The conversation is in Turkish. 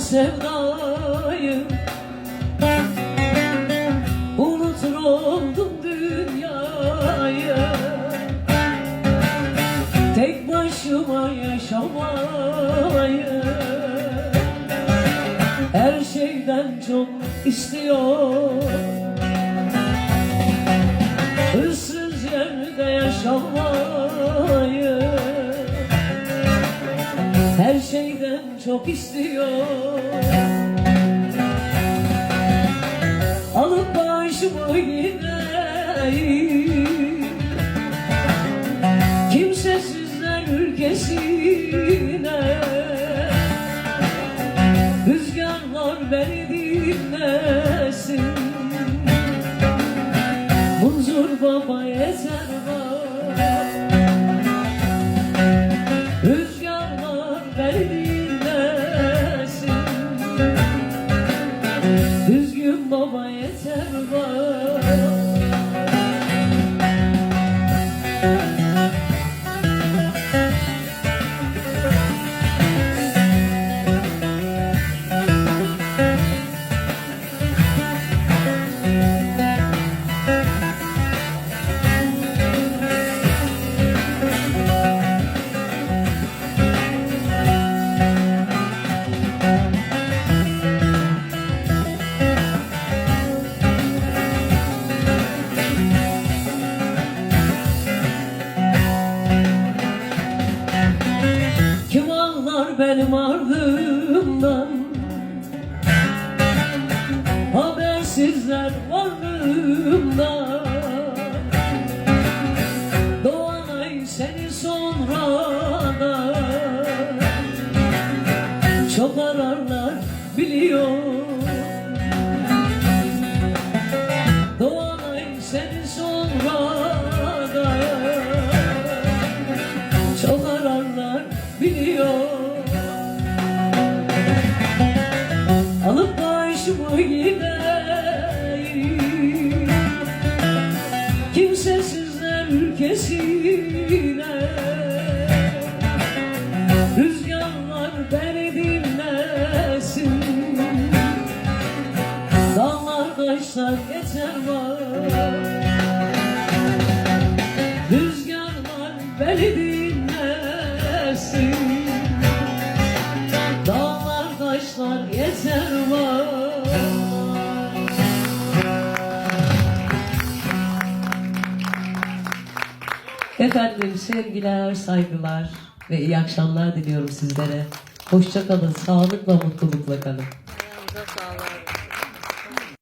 sevdayı. Unutur oldum dünyayı. Tek başıma yaşamayı. Her şeyden çok istiyor Hırsız yerde yaşamayı çok istiyor. Alıp başımı gideyim. Kimsesizler ülkesine. Rüzgarlar beni dinlesin yeter var benim ardımdan. Habersizler varlığımdan Doğan ay seni sonradan. Çok ararlar biliyor başımı gideyim Kimsesizler ülkesine Rüzgarlar beni dinlesin. Dağlar taşlar geçer var Efendim sevgiler, saygılar ve iyi akşamlar diliyorum sizlere. Hoşça kalın, sağlıkla, mutlulukla kalın. Ayağınıza sağlık.